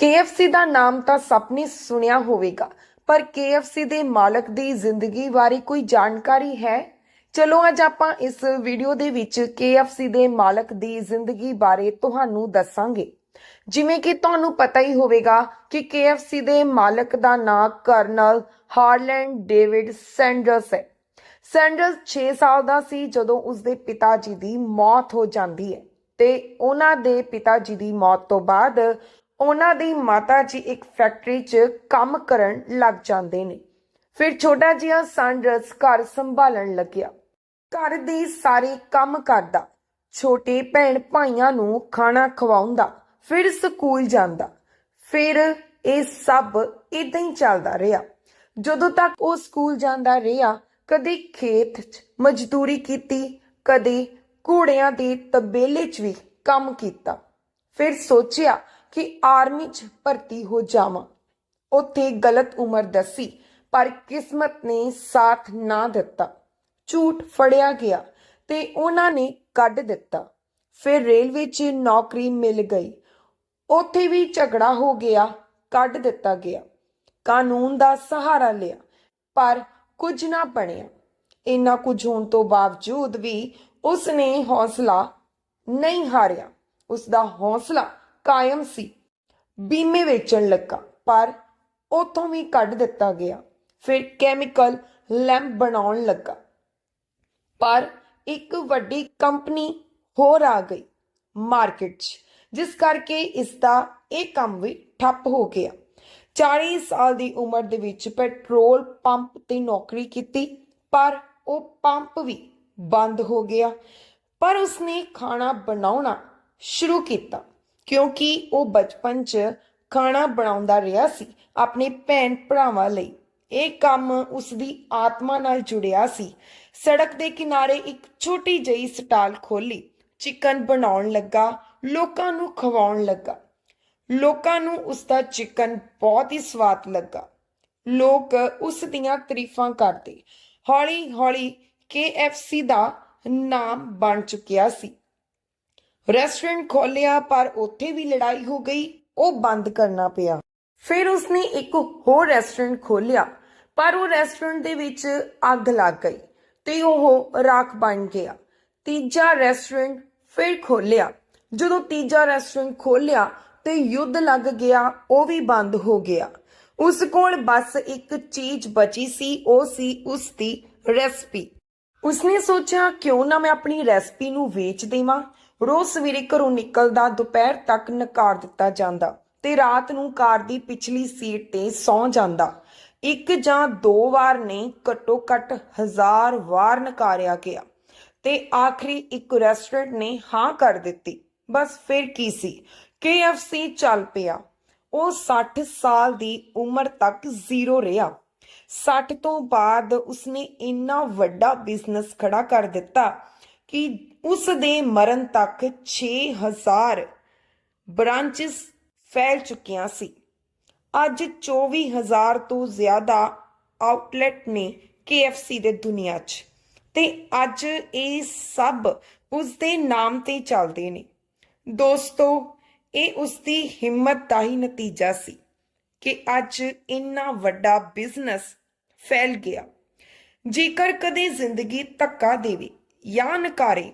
KFC ਦਾ ਨਾਮ ਤਾਂ ਸਭ ਨੇ ਸੁਣਿਆ ਹੋਵੇਗਾ, ਪਰ KFC ਦੇ ਮਾਲਕ ਦੀ ਜ਼ਿੰਦਗੀ ਬਾਰੇ ਕੋਈ ਜਾਣਕਾਰੀ ਹੈ? ਚਲੋ ਅੱਜ ਆਪਾਂ ਇਸ ਵੀਡੀਓ ਦੇ ਵਿੱਚ KFC ਦੇ ਮਾਲਕ ਦੀ ਜ਼ਿੰਦਗੀ ਬਾਰੇ ਤੁਹਾਨੂੰ ਦੱਸਾਂਗੇ। ਜਿਵੇਂ ਕਿ ਤੁਹਾਨੂੰ ਪਤਾ ਹੀ ਹੋਵੇਗਾ ਕਿ KFC ਦੇ ਮਾਲਕ ਦਾ ਨਾਮ ਕਰਨਲ ਹਾਰਲੈਂਡ ਡੇਵਿਡ ਸੈਂਡਰਸ ਹੈ। ਸੈਂਡਰਸ 6 ਸਾਲ ਦਾ ਸੀ ਜਦੋਂ ਉਸਦੇ ਪਿਤਾ ਜੀ ਦੀ ਮੌਤ ਹੋ ਜਾਂਦੀ ਹੈ ਤੇ ਉਹਨਾਂ ਦੇ ਪਿਤਾ ਜੀ ਦੀ ਮੌਤ ਤੋਂ ਬਾਅਦ ਉਹਨਾਂ ਦੀ ਮਾਤਾ ਜੀ ਇੱਕ ਫੈਕਟਰੀ 'ਚ ਕੰਮ ਕਰਨ ਲੱਗ ਜਾਂਦੇ ਨੇ। ਫਿਰ ਛੋਟਾ ਜਿਹਾ ਸੈਂਡਰਸ ਘਰ ਸੰਭਾਲਣ ਲੱਗਿਆ। ਘਰ ਦੇ ਸਾਰੇ ਕੰਮ ਕਰਦਾ। ਛੋਟੇ ਭੈਣ ਭਾਈਆਂ ਨੂੰ ਖਾਣਾ ਖਵਾਉਂਦਾ। ਫਿਰ ਸਕੂਲ ਜਾਂਦਾ। ਫਿਰ ਇਹ ਸਭ ਇਦਾਂ ਹੀ ਚੱਲਦਾ ਰਿਹਾ। ਜਦੋਂ ਤੱਕ ਉਹ ਸਕੂਲ ਜਾਂਦਾ ਰਿਹਾ, ਕਦੇ ਖੇਤ 'ਚ ਮਜ਼ਦੂਰੀ ਕੀਤੀ, ਕਦੇ ਘੋੜਿਆਂ ਦੇ ਤਬੇਲੇ 'ਚ ਵੀ ਕੰਮ ਕੀਤਾ। ਫਿਰ ਸੋਚਿਆ ਕਿ ਆਰਮੀ 'ਚ ਭਰਤੀ ਹੋ ਜਾਵਾਂ। ਉੱਥੇ ਗਲਤ ਉਮਰ ਦੱਸੀ, ਪਰ ਕਿਸਮਤ ਨੇ ਸਾਥ ਨਾ ਦਿੱਤਾ। ਝੂਠ ਫੜਿਆ ਗਿਆ ਤੇ ਉਹਨਾਂ ਨੇ ਕੱਢ ਦਿੱਤਾ। ਫਿਰ ਰੇਲਵੇ 'ਚ ਨੌਕਰੀ ਮਿਲ ਗਈ। ਉੱਥੇ ਵੀ ਝਗੜਾ ਹੋ ਗਿਆ, ਕੱਢ ਦਿੱਤਾ ਗਿਆ। ਕਾਨੂੰਨ ਦਾ ਸਹਾਰਾ ਲਿਆ, ਪਰ ਕੁਝ ਨਾ ਬਣਿਆ। ਇੰਨਾ ਕੁਝ ਹੋਣ ਤੋਂ ਬਾਵਜੂਦ ਵੀ ਉਸ ਨੇ ਹੌਸਲਾ ਨਹੀਂ ਹਾਰਿਆ। ਉਸ ਦਾ ਹੌਸਲਾ ਕਾਇਮ ਸੀ। ਬੀਮੇ ਵੇਚਣ ਲੱਗਾ, ਪਰ ਉਥੋਂ ਵੀ ਕੱਢ ਦਿੱਤਾ ਗਿਆ। ਫਿਰ ਕੈਮੀਕਲ ਲੈਂਪ ਬਣਾਉਣ ਲੱਗਾ। ਪਰ ਇੱਕ ਵੱਡੀ ਕੰਪਨੀ ਹੋਰ ਆ ਗਈ ਮਾਰਕੀਟ 'ਚ, ਜਿਸ ਕਰਕੇ ਇਸ ਦਾ ਇਹ ਕੰਮ ਵੀ ਠੱਪ ਹੋ ਗਿਆ। 40 ਸਾਲ ਦੀ ਉਮਰ ਦੇ ਵਿੱਚ ਪੈਟਰੋਲ ਪੰਪ ਤੇ ਨੌਕਰੀ ਕੀਤੀ, ਪਰ ਉਹ ਪੰਪ ਵੀ ਬੰਦ ਹੋ ਗਿਆ। ਪਰ ਉਸਨੇ ਖਾਣਾ ਬਣਾਉਣਾ ਸ਼ੁਰੂ ਕੀਤਾ। ਕਿਉਂਕਿ ਉਹ ਬਚਪਨ 'ਚ ਖਾਣਾ ਬਣਾਉਂਦਾ ਰਿਹਾ ਸੀ ਆਪਣੇ ਭੈਣ ਭਰਾਵਾਂ ਲਈ। ਇਹ ਕੰਮ ਉਸ ਦੀ ਆਤਮਾ ਨਾਲ ਜੁੜਿਆ ਸੀ। ਸੜਕ ਦੇ ਕਿਨਾਰੇ ਇੱਕ ਛੋਟੀ ਜਿਹੀ ਸਟਾਲ ਖੋਲੀ ਚਿਕਨ ਬਣਾਉਣ ਲੱਗਾ, ਲੋਕਾਂ ਨੂੰ ਖਵਾਉਣ ਲੱਗਾ। ਲੋਕਾਂ ਨੂੰ ਉਸ ਦਾ ਚਿਕਨ ਬਹੁਤ ਹੀ ਸਵਾਦ ਲੱਗਾ। ਲੋਕ ਉਸ ਦੀਆਂ ਤਾਰੀਫਾਂ ਕਰਦੇ। ਹੌਲੀ-ਹੌਲੀ KFC ਦਾ ਨਾਮ ਬਣ ਚੁੱਕਿਆ ਸੀ। ਰੈਸਟੋਰੈਂਟ ਖੋਲਿਆ, ਪਰ ਉੱਥੇ ਵੀ ਲੜਾਈ ਹੋ ਗਈ। ਉਹ ਬੰਦ ਕਰਨਾ ਪਿਆ। ਫਿਰ ਉਸਨੇ ਇੱਕ ਹੋਰ ਰੈਸਟੋਰੈਂਟ ਖੋਲਿਆ, ਪਰ ਉਹ ਰੈਸਟੋਰੈਂਟ ਦੇ ਵਿੱਚ ਅੱਗ ਲੱਗ ਗਈ ਤੇ ਉਹ ਰਾਖ ਬਣ ਗਿਆ। ਤੀਜਾ ਰੈਸਟੋਰੈਂਟ ਫਿਰ ਖੋਲਿਆ। ਜਦੋਂ ਤੀਜਾ ਰੈਸਟੋਰੈਂਟ ਖੋਲਿਆ ਤੇ ਯੁੱਧ ਲੱਗ ਗਿਆ, ਉਹ ਵੀ ਬੰਦ ਹੋ ਗਿਆ। ਉਸ ਕੋਲ ਬਸ ਇੱਕ ਚੀਜ਼ ਬਚੀ ਸੀ, ਉਹ ਸੀ ਉਸ ਦੀ ਰੈਸਪੀ। ਉਸਨੇ ਸੋਚਿਆ, ਕਿਉਂ ਨਾ ਮੈਂ ਆਪਣੀ ਰੈਸਪੀ ਨੂੰ ਵੇਚ ਦੇਵਾਂ? ਰੋਜ਼ ਸਵੇਰੇ ਘਰੋਂ ਨਿਕਲਦਾ, ਦੁਪਹਿਰ ਤੱਕ ਨਕਾਰ ਦਿੱਤਾ ਜਾਂਦਾ ਤੇ ਰਾਤ ਨੂੰ ਕਾਰ ਦੀ ਪਿਛਲੀ ਸੀਟ ਤੇ ਸੌਂ ਜਾਂਦਾ। ਇੱਕ ਜਾਂ ਦੋ ਵਾਰ ਨਹੀਂ ਘੱਟੋ ਘੱਟ ਹਜ਼ਾਰ ਵਾਰ ਨਕਾਰਿਆ ਗਿਆ ਤੇ ਆਖਰੀ ਇੱਕ ਰੈਸਟੋਰੈਂਟ ਨੇ ਹਾਂ ਕਰ ਦਿੱਤੀ। ਬਸ ਫਿਰ ਕੀ ਸੀ? KFC ਚੱਲ ਪਿਆ। ਉਹ 60 ਸਾਲ ਦੀ ਉਮਰ ਤੱਕ ਜ਼ੀਰੋ ਰਿਹਾ। 60 ਤੋਂ ਬਾਅਦ ਉਸਨੇ ਇੰਨਾ ਵੱਡਾ ਬਿਜ਼ਨਸ ਖੜਾ ਕਰ ਦਿੱਤਾ ਕਿ ਉਸ ਦੇ ਮਰਨ ਤੱਕ 6000 ਬ੍ਰਾਂਚਸ ਫੈਲ ਚੁੱਕੀਆਂ ਸੀ। ਅੱਜ 24000 ਤੋਂ ਜ਼ਿਆਦਾ ਆਊਟਲੈਟ ਨੇ KFC ਦੇ ਦੁਨੀਆ 'ਚ ਤੇ ਅੱਜ ਇਹ ਸਭ ਉਸ ਦੇ ਨਾਮ ਤੇ ਚੱਲਦੇ ਨੇ। ਦੋਸਤੋ, ਇਹ ਉਸ ਦੀ ਹਿੰਮਤ ਦਾ ਹੀ ਨਤੀਜਾ ਸੀ। ਕਿ ਅੱਜ ਇੰਨਾ ਵੱਡਾ ਬਿਜ਼ਨਸ ਫੈਲ ਗਿਆ। ਜੇਕਰ ਕਦੇ ਜ਼ਿੰਦਗੀ ਧੱਕਾ ਦੇਵੇ ਜਾਂ ਨਕਾਰੇ,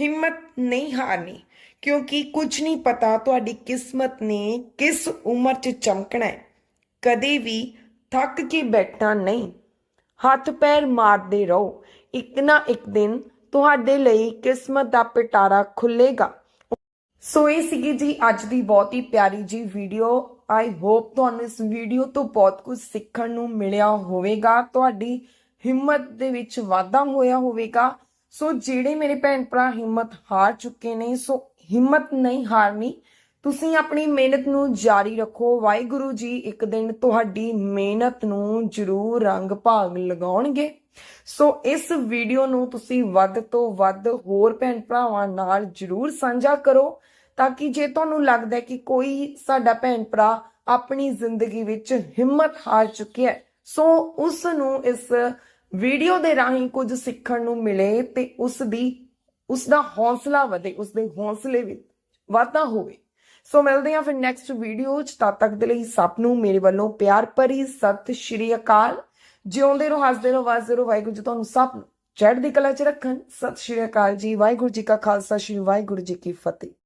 ਹਿੰਮਤ ਨਹੀਂ ਹਾਰਨੀ, ਕਿਉਂਕਿ ਕੁਝ ਨਹੀਂ ਪਤਾ ਤੁਹਾਡੀ ਕਿਸਮਤ ਨੇ ਕਿਸ ਉਮਰ 'ਚ ਚਮਕਣਾ ਹੈ। ਕਦੇ ਵੀ ਥੱਕ ਕੇ ਬੈਠਣਾ ਨਹੀਂ। ਹੱਥ ਪੈਰ ਮਾਰਦੇ ਰਹੋ। ਇੱਕ ਨਾ ਇੱਕ ਦਿਨ ਤੁਹਾਡੇ ਲਈ ਕਿਸਮਤ ਦਾ ਪਿਟਾਰਾ ਖੁੱਲੇਗਾ ਸੋ ਇਹ ਸੀਗੀ ਜੀ ਅੱਜ ਦੀ ਬਹੁਤ ਹੀ ਪਿਆਰੀ ਜੀ ਵੀਡੀਓ। ਆਈ ਹੋਪ ਤੁਹਾਨੂੰ ਇਸ ਵੀਡੀਓ ਤੋਂ ਬਹੁਤ ਕੁਝ ਸਿੱਖਣ ਨੂੰ ਮਿਲਿਆ ਹੋਵੇਗਾ। ਤੁਹਾਡੀ ਹਿੰਮਤ ਦੇ ਵਿੱਚ ਵਾਧਾ ਹੋਇਆ ਹੋਵੇਗਾ। ਸੋ ਜਿਹੜੇ ਮੇਰੇ ਭੈਣ ਭਰਾ ਹਿੰਮਤ ਹਾਰ ਚੁੱਕੇ ਨੇ, ਸੋ ਹਿੰਮਤ ਨਹੀਂ ਹਾਰਨੀ। ਤੁਸੀਂ ਆਪਣੀ ਮਿਹਨਤ ਨੂੰ ਜਾਰੀ ਰੱਖੋ। ਵਾਹਿਗੁਰੂ ਜੀ ਇੱਕ ਦਿਨ ਤੁਹਾਡੀ ਮਿਹਨਤ ਨੂੰ ਜ਼ਰੂਰ ਰੰਗ ਭਾਗ ਲਗਾਉਣਗੇ। ਸੋ ਇਸ ਵੀਡੀਓ ਨੂੰ ਤੁਸੀਂ ਵੱਧ ਤੋਂ ਵੱਧ ਹੋਰ ਭੈਣ ਭਰਾਵਾਂ ਨਾਲ ਜ਼ਰੂਰ ਸਾਂਝਾ ਕਰੋ। ਤਾਂ ਕਿ ਜੇ ਤੁਹਾਨੂੰ ਲੱਗਦਾ ਕਿ ਕੋਈ ਸਾਡਾ ਭੈਣ ਭਰਾ ਆਪਣੀ ਜ਼ਿੰਦਗੀ ਵਿੱਚ ਹਿੰਮਤ ਹਾਰ ਚੁੱਕਿਆ ਹੈ, ਸੋ ਉਸ ਨੂੰ ਇਸ ਵੀਡੀਓ ਦੇ ਰਾਹੀਂ ਕੁਝ ਸਿੱਖਣ ਨੂੰ ਮਿਲੇ ਤੇ ਉਸ ਦੀ, ਉਸ ਦਾ ਹੌਸਲਾ ਵਧੇ, ਉਸ ਦੇ ਹੌਸਲੇ ਵਿੱਚ ਵਾਧਾ ਹੋਵੇ। ਸੋ ਮਿਲਦੇ ਹਾਂ ਫਿਰ ਨੈਕਸਟ ਵੀਡੀਓ 'ਚ। ਤਦ ਤੱਕ ਦੇ ਲਈ ਸਭ ਨੂੰ ਮੇਰੇ ਵੱਲੋਂ ਪਿਆਰ ਭਰੀ ਸਤਿ ਸ਼੍ਰੀ ਅਕਾਲ। ਜਿਉਂਦੇ ਰਹੋ, ਹੱਸਦੇ ਰਹੋ ਵਸਦੇ ਰਹੋ, ਵਾਹਿਗੁਰੂ ਜੀ ਤੁਹਾਨੂੰ ਸਭ ਨੂੰ ਚੜ੍ਹਦੀ ਕਲਾ 'ਚ ਰੱਖਣ। ਸਤਿ ਸ਼੍ਰੀ ਅਕਾਲ ਜੀ, ਵਾਹਿਗੁਰੂ ਜੀ ਕਾ ਖਾਲਸਾ, ਸ਼੍ਰੀ ਵਾਹਿਗੁਰੂ ਜੀ ਕੀ ਫਤਿਹ।